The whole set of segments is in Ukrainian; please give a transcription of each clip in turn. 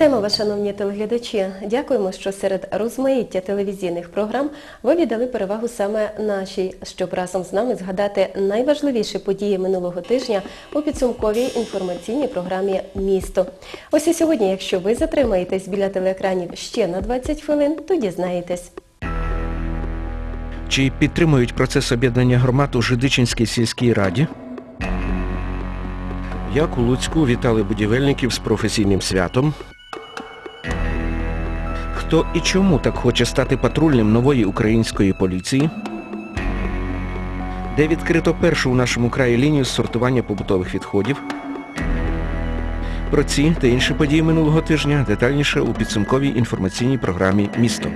Вітаємо вас, шановні телеглядачі. Дякуємо, що серед розмаїття телевізійних програм ви віддали перевагу саме нашій, щоб разом з нами згадати найважливіші події минулого тижня у підсумковій інформаційній програмі Місто. Ось і сьогодні, якщо ви затримаєтесь біля телеекранів ще на 20 хвилин, то дізнаєтесь. Чи підтримують процес об'єднання громад у Жидичинській сільській раді? Як у Луцьку вітали будівельників з професійним святом? Хто і чому так хоче стати патрульним нової української поліції? Де відкрито першу у нашому краї лінію з сортування побутових відходів? Про ці та інші події минулого тижня детальніше у підсумковій інформаційній програмі Місто.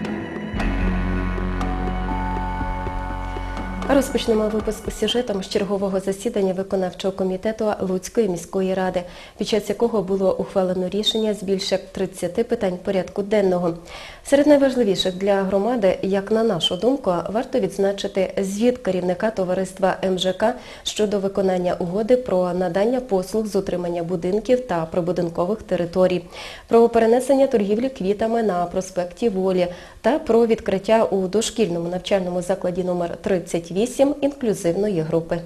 Розпочнемо випуск сюжетом з чергового засідання виконавчого комітету Луцької міської ради, під час якого було ухвалено рішення з більше 30 питань порядку денного. Серед найважливіших для громади, як на нашу думку, варто відзначити звіт керівника товариства МЖК щодо виконання угоди про надання послуг з утримання будинків та прибудинкових територій, про перенесення торгівлі квітами на проспекті Волі та про відкриття у дошкільному навчальному закладі номер 38 інклюзивної групи.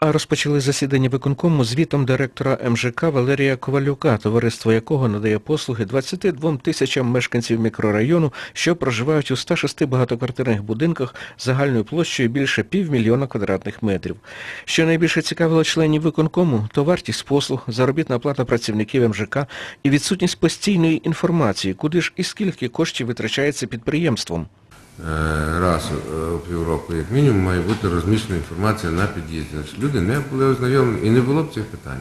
А розпочали засідання виконкому звітом директора МЖК Валерія Ковалюка, товариство якого надає послуги 22 тисячам мешканців мікрорайону, що проживають у 106 багатоквартирних будинках загальною площею більше півмільйона квадратних метрів. Що найбільше цікавило членів виконкому, то вартість послуг, заробітна плата працівників МЖК і відсутність постійної інформації, куди ж і скільки коштів витрачається підприємством. Е, раз е, у півроку, як мінімум, має бути розміщена інформація на під'їзді. Люди не були ознайомлені і не було б цих питань.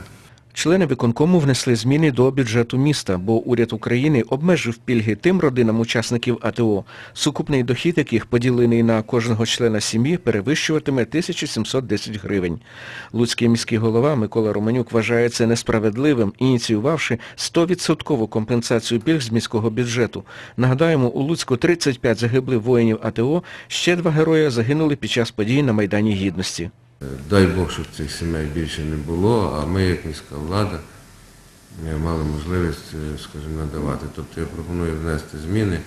Члени виконкому внесли зміни до бюджету міста, бо уряд України обмежив пільги тим родинам учасників АТО, сукупний дохід яких поділений на кожного члена сім'ї перевищуватиме 1710 гривень. Луцький міський голова Микола Романюк вважає це несправедливим, ініціювавши 100% компенсацію пільг з міського бюджету. Нагадаємо, у Луцьку 35 загиблих воїнів АТО, ще два герої загинули під час подій на Майдані Гідності. Дай Бог, щоб цих сімей більше не було, а ми, як міська влада, е, мали можливість, е, скажімо, надавати. Тобто я пропоную внести зміни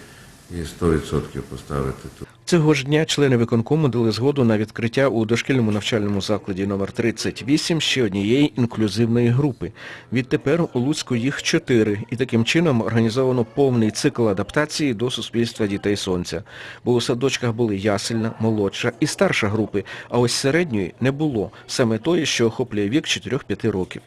і 100% поставити тут. Цього ж дня члени виконкому дали згоду на відкриття у дошкільному навчальному закладі номер 38 ще однієї інклюзивної групи. Відтепер у Луцьку їх чотири, і таким чином організовано повний цикл адаптації до суспільства дітей сонця. Бо у садочках були ясельна, молодша і старша групи, а ось середньої не було, саме тої, що охоплює вік 4-5 років.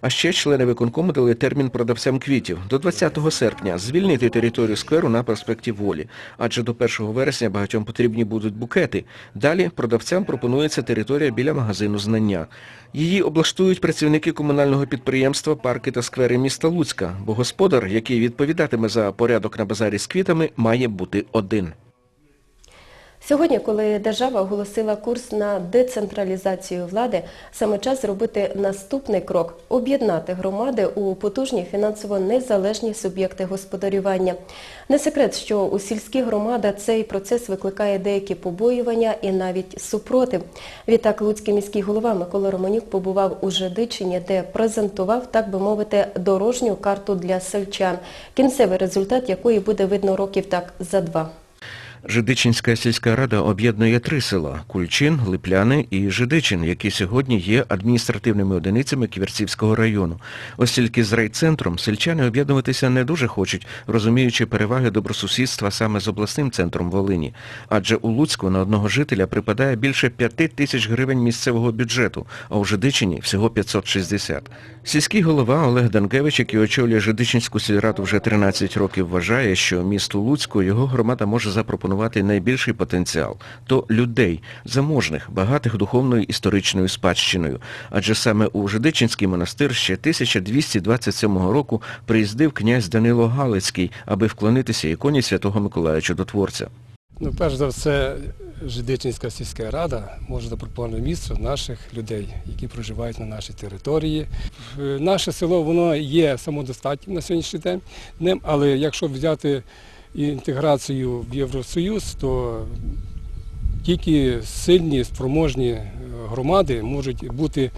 А ще члени виконкому дали термін продавцям квітів до 20 серпня звільнити територію скверу на проспекті Волі, адже до 1 вересня багатьом потрібні будуть букети. Далі продавцям пропонується територія біля магазину знання. Її облаштують працівники комунального підприємства Парки та сквери міста Луцька, бо господар, який відповідатиме за порядок на базарі з квітами, має бути один. Сьогодні, коли держава оголосила курс на децентралізацію влади, саме час зробити наступний крок – об'єднати громади у потужні фінансово незалежні суб'єкти господарювання. Не секрет, що у сільських громадах цей процес викликає деякі побоювання і навіть супротив. Відтак Луцький міський голова Микола Романюк побував у Жидичині, де презентував, так би мовити, дорожню карту для сельчан, кінцевий результат якої буде видно років так за два. Жидичинська сільська рада об'єднує три села – Кульчин, Липляни і Жидичин, які сьогодні є адміністративними одиницями Ківерцівського району. Ось тільки з райцентром сельчани об'єднуватися не дуже хочуть, розуміючи переваги добросусідства саме з обласним центром Волині. Адже у Луцьку на одного жителя припадає більше п'яти тисяч гривень місцевого бюджету, а у Жидичині всього 560. Сільський голова Олег Данкевич, який очолює Жидичинську сільраду вже 13 років, вважає, що місту Луцьку його громада може запропонувати найбільший потенціал – то людей, заможних, багатих духовною історичною спадщиною. Адже саме у Жидичинський монастир ще 1227 року приїздив князь Данило Галицький, аби вклонитися іконі святого Миколая Чудотворця. Ну, перш за все, Жидичинська сільська рада може запропонувати місце наших людей, які проживають на нашій території. Наше село воно є самодостатнім на сьогоднішній день, але якщо взяти інтеграцію в Євросоюз, то тільки сильні, спроможні е, громади можуть бути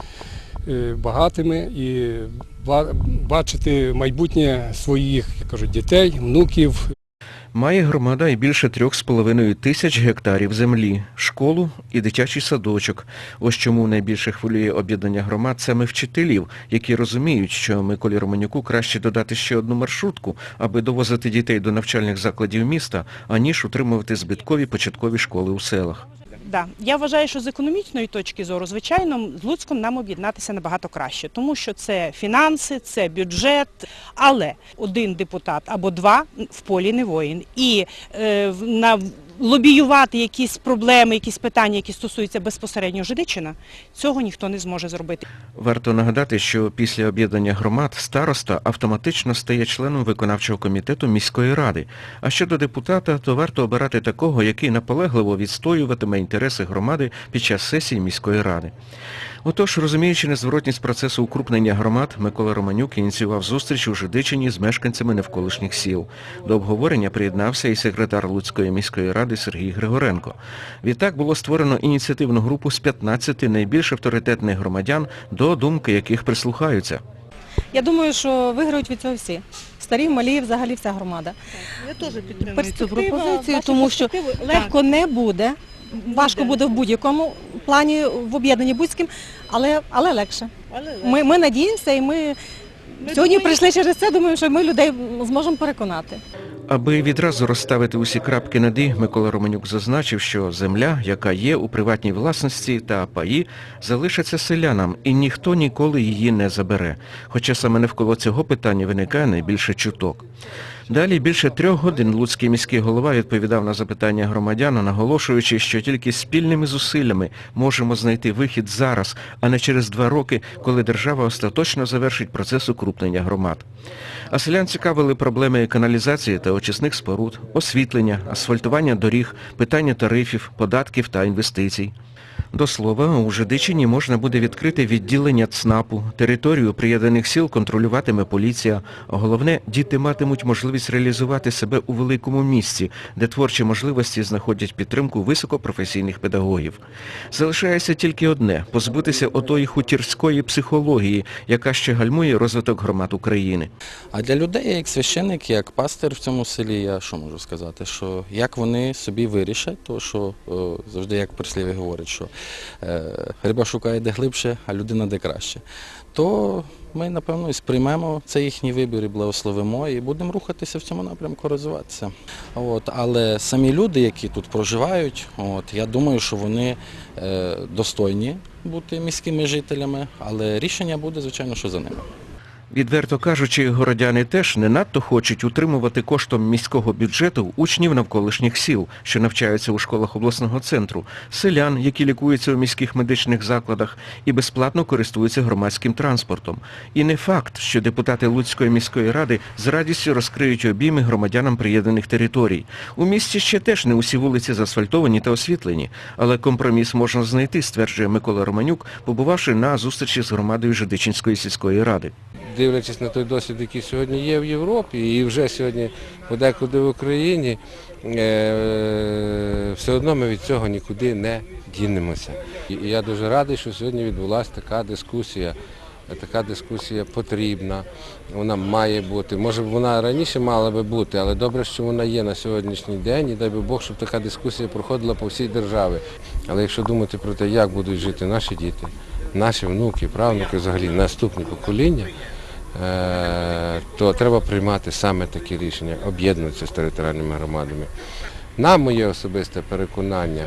е, багатими і бачити майбутнє своїх, кажуть, дітей, внуків, Має громада і більше трьох з половиною тисяч гектарів землі, школу і дитячий садочок. Ось чому найбільше хвилює об'єднання громад саме вчителів, які розуміють, що Миколі Романюку краще додати ще одну маршрутку, аби довозити дітей до навчальних закладів міста, аніж утримувати збиткові початкові школи у селах. Да. Я вважаю, що з економічної точки зору, звичайно, з Луцьком нам об'єднатися набагато краще, тому що це фінанси, це бюджет, але один депутат або два в полі не воїн. І е, на лобіювати якісь проблеми, якісь питання, які стосуються безпосередньо Жидичина, цього ніхто не зможе зробити. Варто нагадати, що після об'єднання громад староста автоматично стає членом виконавчого комітету міської ради. А щодо депутата, то варто обирати такого, який наполегливо відстоюватиме інтереси громади під час сесії міської ради. Отож, розуміючи незворотність процесу укрупнення громад, Микола Романюк ініціював зустріч у Жидичині з мешканцями навколишніх сіл. До обговорення приєднався і секретар Луцької міської ради Сергій Григоренко. Відтак було створено ініціативну групу з 15 найбільш авторитетних громадян, до думки яких прислухаються. Я думаю, що виграють від цього всі. Старі, малі, взагалі вся громада. Я теж підтримую Перспектива, пропозицію, тому що Легко не буде. Важко буде в будь-якому плані в об'єднанні будь-ким, але, але легше. Ми, ми надіємося і ми, сьогодні прийшли через це, думаю, що ми людей зможемо переконати. Аби відразу розставити усі крапки над «і», Микола Романюк зазначив, що земля, яка є у приватній власності та паї, залишиться селянам, і ніхто ніколи її не забере. Хоча саме навколо цього питання виникає найбільше чуток. Далі більше трьох годин Луцький міський голова відповідав на запитання громадян, наголошуючи, що тільки спільними зусиллями можемо знайти вихід зараз, а не через два роки, коли держава остаточно завершить процес укрупнення громад. А селян цікавили проблеми каналізації та очисних споруд, освітлення, асфальтування доріг, питання тарифів, податків та інвестицій. До слова, у Жидичині можна буде відкрити відділення ЦНАПу, територію приєднаних сіл контролюватиме поліція, головне, діти матимуть можливість реалізувати себе у великому місці, де творчі можливості знаходять підтримку високопрофесійних педагогів. Залишається тільки одне – позбутися отої хутірської психології, яка ще гальмує розвиток громад України. А для людей, як священик, як пастир в цьому селі, я що можу сказати, що як вони собі вирішать, то що е, завжди як прислів'я говорять, що е, риба шукає де глибше, а людина де краще. То ми, напевно, і сприймемо цей їхній вибір і благословимо, і будемо рухатися в цьому напрямку, розвиватися. От, але самі люди, які тут проживають, от, я думаю, що вони е, достойні бути міськими жителями, але рішення буде, звичайно, що за ними. Відверто кажучи, городяни теж не надто хочуть утримувати коштом міського бюджету учнів навколишніх сіл, що навчаються у школах обласного центру, селян, які лікуються у міських медичних закладах і безплатно користуються громадським транспортом. І не факт, що депутати Луцької міської ради з радістю розкриють обійми громадянам приєднаних територій. У місті ще теж не усі вулиці заасфальтовані та освітлені, але компроміс можна знайти, стверджує Микола Романюк, побувавши на зустрічі з громадою Жидичинської сільської ради. Дивлячись на той досвід, який сьогодні є в Європі, і вже сьогодні подекуди в Україні, е, все одно ми від цього нікуди не дінемося. І я дуже радий, що сьогодні відбулася така дискусія. Така дискусія потрібна, вона має бути. Може, вона раніше мала би бути, але добре, що вона є на сьогоднішній день, і дай би Бог, щоб така дискусія проходила по всій державі. Але якщо думати про те, як будуть жити наші діти, наші внуки, правнуки, взагалі наступні покоління, то треба приймати саме такі рішення, об'єднуватися з територіальними громадами. На моє особисте переконання,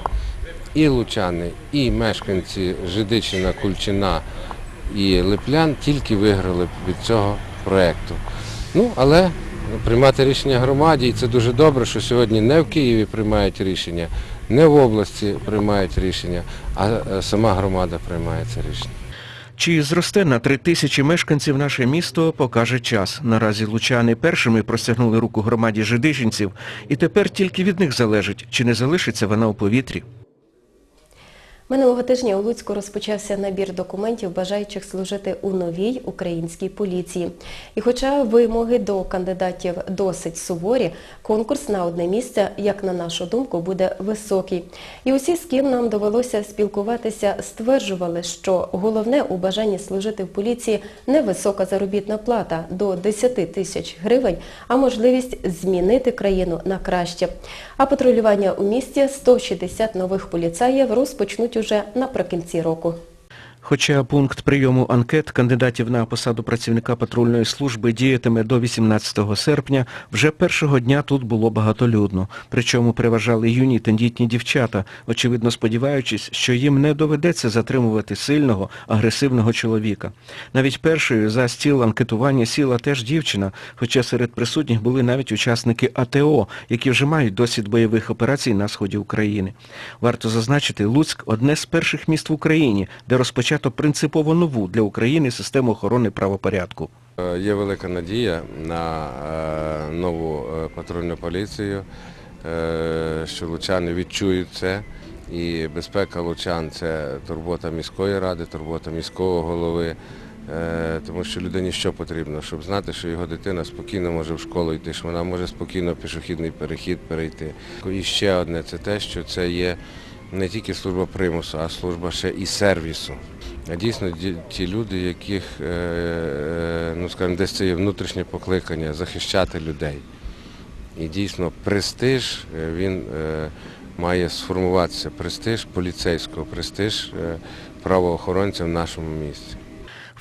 і лучани, і мешканці Жидичина, Кульчина і Липлян тільки виграли від цього проєкту. Ну, але приймати рішення громаді, і це дуже добре, що сьогодні не в Києві приймають рішення, не в області приймають рішення, а е, сама громада приймає це рішення. Чи зросте на три тисячі мешканців наше місто, покаже час. Наразі лучани першими простягнули руку громаді жидичинців, і тепер тільки від них залежить, чи не залишиться вона у повітрі. Минулого тижня у Луцьку розпочався набір документів, бажаючих служити у новій українській поліції. І хоча вимоги до кандидатів досить суворі, конкурс на одне місце, як на нашу думку, буде високий. І усі, з ким нам довелося спілкуватися, стверджували, що головне у бажанні служити в поліції не висока заробітна плата до 10 тисяч гривень, а можливість змінити країну на краще. А патрулювання у місті 160 нових поліцаїв розпочнуть уже наприкінці року. Хоча пункт прийому анкет кандидатів на посаду працівника патрульної служби діятиме до 18 серпня, вже першого дня тут було багатолюдно. Причому переважали юні тендітні дівчата, очевидно сподіваючись, що їм не доведеться затримувати сильного, агресивного чоловіка. Навіть першою за стіл анкетування сіла теж дівчина, хоча серед присутніх були навіть учасники АТО, які вже мають досвід бойових операцій на сході України. Варто зазначити, Луцьк – одне з перших міст в Україні, де розпочато принципово нову для України систему охорони правопорядку. Е, Є велика надія на е, нову е, патрульну поліцію, що лучани відчують це. І безпека лучан це турбота міської ради, турбота міського голови. Тому що людині що потрібно, щоб знати, що його дитина спокійно може в школу йти, що вона може спокійно пішохідний перехід перейти. І ще одне це те, що це є не тільки служба примусу, а служба ще і сервісу. А дійсно ті люди, яких, е, е, ну скажімо, десь це є внутрішнє покликання захищати людей. І дійсно престиж е, він має сформуватися, престиж поліцейського, престиж правоохоронця в нашому місті.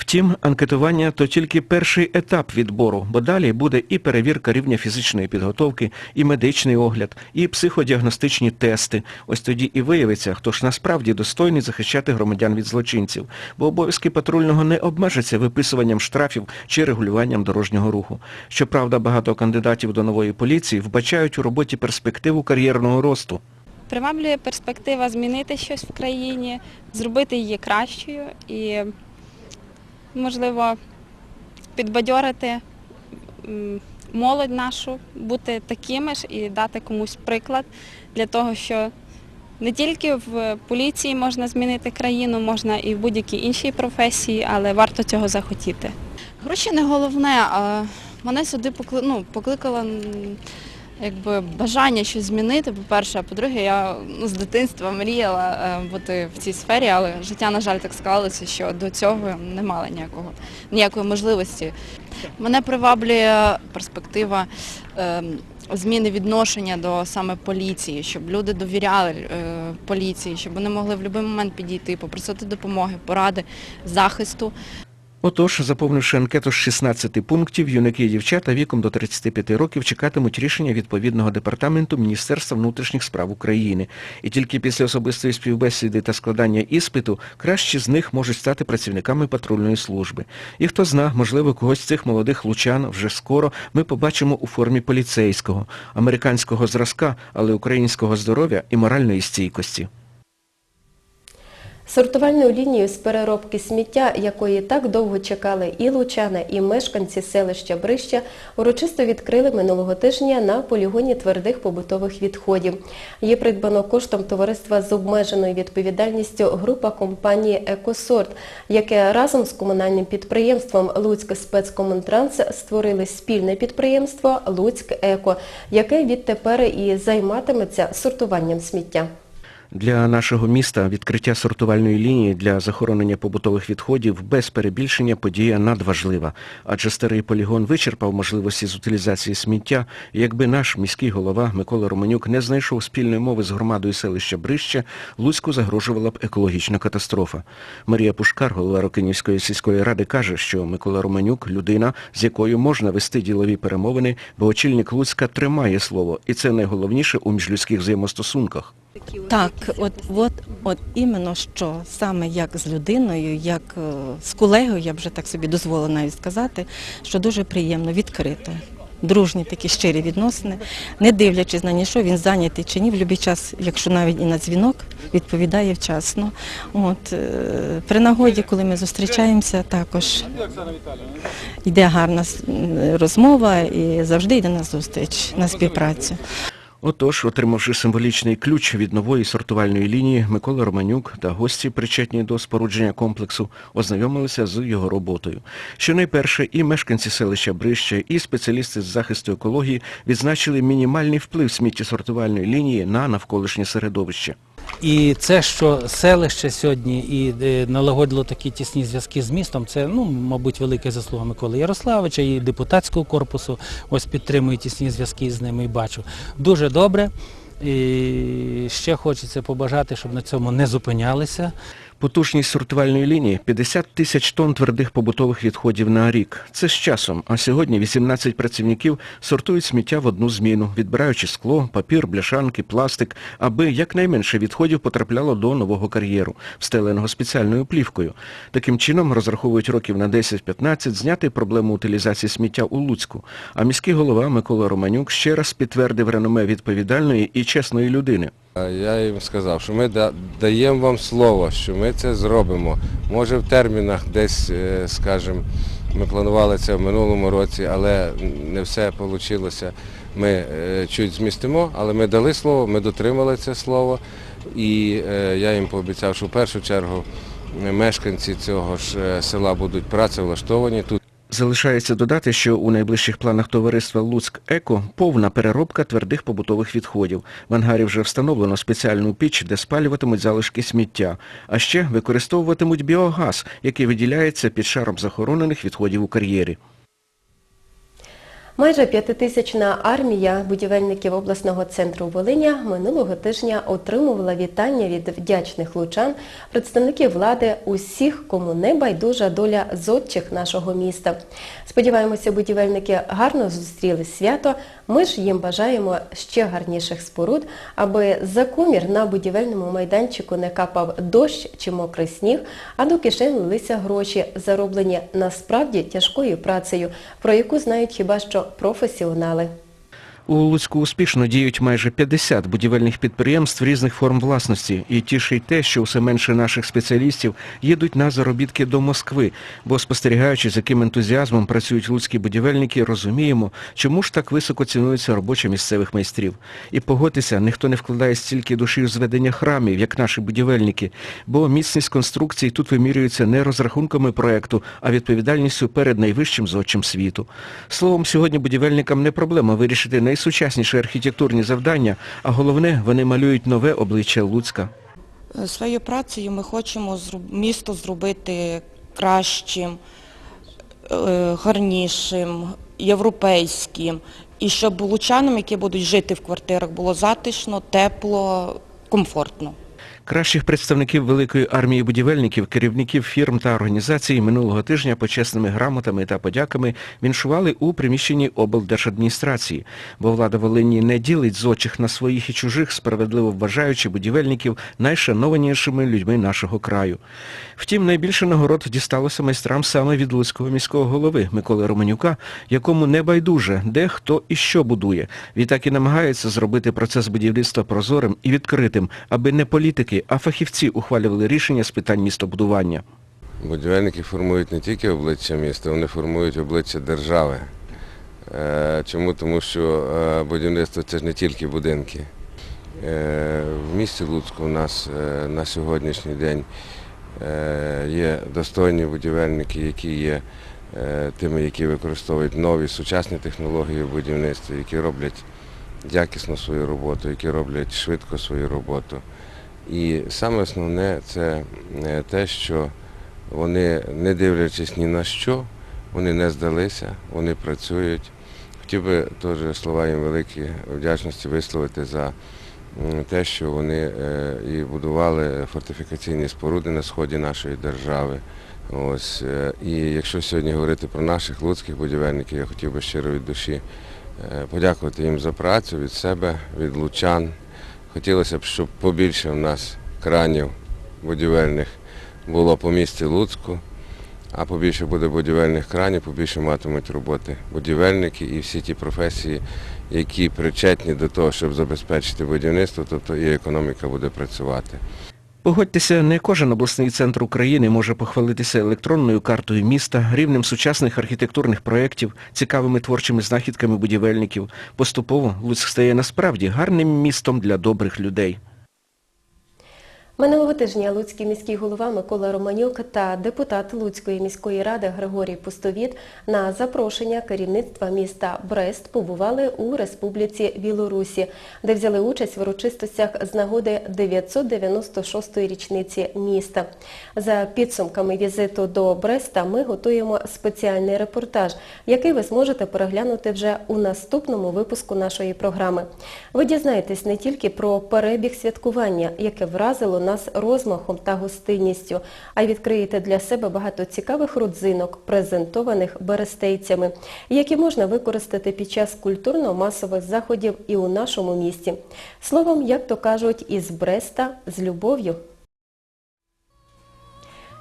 Втім, анкетування то тільки перший етап відбору, бо далі буде і перевірка рівня фізичної підготовки, і медичний огляд, і психодіагностичні тести. Ось тоді і виявиться, хто ж насправді достойний захищати громадян від злочинців, бо обов'язки патрульного не обмежаться виписуванням штрафів чи регулюванням дорожнього руху. Щоправда, багато кандидатів до нової поліції вбачають у роботі перспективу кар'єрного росту. Приваблює перспектива змінити щось в країні, зробити її кращою і, можливо, підбадьорити молодь нашу, бути такими ж і дати комусь приклад для того, що не тільки в поліції можна змінити країну, можна і в будь-якій іншій професії, але варто цього захотіти. Гроші не головне, а мене сюди покли... ну, покликало м, якби, бажання щось змінити, по-перше, а по-друге, я ну, з дитинства мріяла е, бути в цій сфері, але життя, на жаль, так склалося, що до цього не мала ніякого, ніякої можливості. Мене приваблює перспектива е, зміни відношення до саме поліції, щоб люди довіряли е, поліції, щоб вони могли в будь-який момент підійти, попросити допомоги, поради, захисту. Отож, заповнивши анкету з 16 пунктів, юнаки і дівчата віком до 35 років чекатимуть рішення відповідного департаменту Міністерства внутрішніх справ України. І тільки після особистої співбесіди та складання іспиту кращі з них можуть стати працівниками патрульної служби. І хто зна, можливо, когось з цих молодих лучан вже скоро ми побачимо у формі поліцейського, американського зразка, але українського здоров'я і моральної стійкості. Сортувальну лінію з переробки сміття, якої так довго чекали і лучани, і мешканці селища Брища, урочисто відкрили минулого тижня на полігоні твердих побутових відходів. Її придбано коштом товариства з обмеженою відповідальністю група компанії «Екосорт», яке разом з комунальним підприємством «Луцьк спецкомунтранс» створили спільне підприємство «Луцьк Еко», яке відтепер і займатиметься сортуванням сміття. Для нашого міста відкриття сортувальної лінії для захоронення побутових відходів без перебільшення подія надважлива, адже старий полігон вичерпав можливості з утилізації сміття, якби наш міський голова Микола Романюк не знайшов спільної мови з громадою селища Брище, Луцьку загрожувала б екологічна катастрофа. Марія Пушкар, голова Рокинівської сільської ради, каже, що Микола Романюк – людина, з якою можна вести ділові перемовини, бо очільник Луцька тримає слово, і це найголовніше у міжлюдських взаємостосунках. Так, от, от, от іменно що саме як з людиною, як е, з колегою, я б вже так собі дозволила навіть сказати, що дуже приємно, відкрито. Дружні такі щирі відносини, не дивлячись на нічого, він зайнятий чи ні, в будь-який час, якщо навіть і на дзвінок, відповідає вчасно. От, е, при нагоді, коли ми зустрічаємося, також йде гарна розмова і завжди йде на зустріч, на співпрацю. Отож, отримавши символічний ключ від нової сортувальної лінії, Микола Романюк та гості, причетні до спорудження комплексу, ознайомилися з його роботою. Щонайперше і мешканці селища Брище, і спеціалісти з захисту екології відзначили мінімальний вплив сміттєсортувальної лінії на навколишнє середовище. І це, що селище сьогодні і е, налагодило такі тісні зв'язки з містом, це, ну, мабуть, велика заслуга Миколи Ярославича і депутатського корпусу. Ось підтримую тісні зв'язки з ними і бачу. Дуже добре. І ще хочеться побажати, щоб на цьому не зупинялися. Потужність сортувальної лінії 50 тисяч тонн твердих побутових відходів на рік. Це з часом, а сьогодні 18 працівників сортують сміття в одну зміну, відбираючи скло, папір, бляшанки, пластик, аби якнайменше відходів потрапляло до нового кар'єру, встеленого спеціальною плівкою. Таким чином розраховують років на 10-15 зняти проблему утилізації сміття у Луцьку. А міський голова Микола Романюк ще раз підтвердив реноме відповідальної і чесної людини. Я їм сказав, що ми даємо вам слово, що ми це зробимо. Може в термінах десь, е, скажімо, ми планували це в минулому році, але не все вийшло. Ми е, чуть змістимо, але ми дали слово, ми дотримали це слово. І е, я їм пообіцяв, що в першу чергу мешканці цього ж села будуть працевлаштовані. Тут Залишається додати, що у найближчих планах товариства Луцьк Еко повна переробка твердих побутових відходів. В ангарі вже встановлено спеціальну піч, де спалюватимуть залишки сміття. А ще використовуватимуть біогаз, який виділяється під шаром захоронених відходів у кар'єрі. Майже п'ятитисячна армія будівельників обласного центру Волиня минулого тижня отримувала вітання від вдячних лучан, представників влади, усіх, кому не байдужа доля зодчих нашого міста. Сподіваємося, будівельники гарно зустріли свято. Ми ж їм бажаємо ще гарніших споруд, аби за комір на будівельному майданчику не капав дощ чи мокрий сніг, а до кишень лилися гроші, зароблені насправді тяжкою працею, про яку знають хіба що професіонали. У Луцьку успішно діють майже 50 будівельних підприємств різних форм власності. І тішить те, що все менше наших спеціалістів їдуть на заробітки до Москви, бо спостерігаючи, з яким ентузіазмом працюють луцькі будівельники, розуміємо, чому ж так високо цінується робоча місцевих майстрів. І погодьтеся, ніхто не вкладає стільки душі в зведення храмів, як наші будівельники, бо міцність конструкцій тут вимірюється не розрахунками проекту, а відповідальністю перед найвищим зодчим світу. Словом, сьогодні будівельникам не проблема вирішити найсучасніші архітектурні завдання, а головне, вони малюють нове обличчя Луцька. Е, Своєю працею ми хочемо місто зробити кращим, е, гарнішим, європейським. І щоб лучанам, які будуть жити в квартирах, було затишно, тепло, комфортно. Кращих представників великої армії будівельників, керівників фірм та організацій минулого тижня почесними грамотами та подяками віншували у приміщенні облдержадміністрації, бо влада Волині не ділить зодчих на своїх і чужих, справедливо вважаючи будівельників найшанованішими людьми нашого краю. Втім, найбільше нагород дісталося майстрам саме від Луцького міського голови Миколи Романюка, якому не байдуже, де хто і що будує. Відтак і намагається зробити процес будівництва прозорим і відкритим, аби не політики, а фахівці ухвалювали рішення з питань містобудування. Будівельники формують не тільки обличчя міста, вони формують обличчя держави. Е, Чому? Тому що е, будівництво це ж не тільки будинки. Е, В місті Луцьку у нас на сьогоднішній день є достойні будівельники, які є тими, які використовують нові сучасні технології в будівництві, які роблять якісно свою роботу, які роблять швидко свою роботу. І саме основне це е, те, що вони, не дивлячись ні на що, вони не здалися, вони працюють. Хотів би теж слова їм великі вдячності висловити за те, що вони е, і будували фортифікаційні споруди на сході нашої держави. Ось, е, і якщо сьогодні говорити про наших луцьких будівельників, я хотів би щиро від душі подякувати їм за працю від себе, від лучан. Хотілося б, щоб побільше в нас кранів будівельних було по місті Луцьку, а побільше буде будівельних кранів, побільше матимуть роботи будівельники і всі ті професії, які причетні до того, щоб забезпечити будівництво, тобто і економіка буде працювати. Погодьтеся, не кожен обласний центр України може похвалитися електронною картою міста, рівнем сучасних архітектурних проєктів, цікавими творчими знахідками будівельників. Поступово Луцьк стає насправді гарним містом для добрих людей. Минулого тижня Луцький міський голова Микола Романюк та депутат Луцької міської ради Григорій Пустовіт на запрошення керівництва міста Брест побували у Республіці Білорусі, де взяли участь в урочистостях з нагоди 996-ї річниці міста. За підсумками візиту до Бреста ми готуємо спеціальний репортаж, який ви зможете переглянути вже у наступному випуску нашої програми. Ви дізнаєтесь не тільки про перебіг святкування, яке вразило нас розмахом та гостинністю, а й відкриєте для себе багато цікавих родзинок, презентованих берестейцями, які можна використати під час культурно-масових заходів і у нашому місті. Словом, як то кажуть, із Бреста з любов'ю.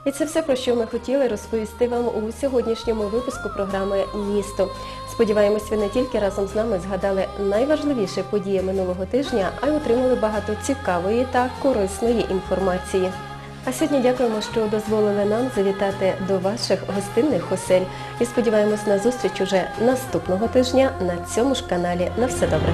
І це все, про що ми хотіли розповісти вам у сьогоднішньому випуску програми Місто. Сподіваємось, ви не тільки разом з нами згадали найважливіші події минулого тижня, а й отримали багато цікавої та корисної інформації. А сьогодні дякуємо, що дозволили нам завітати до ваших гостинних осель. І сподіваємось на зустріч уже наступного тижня на цьому ж каналі. На все добре.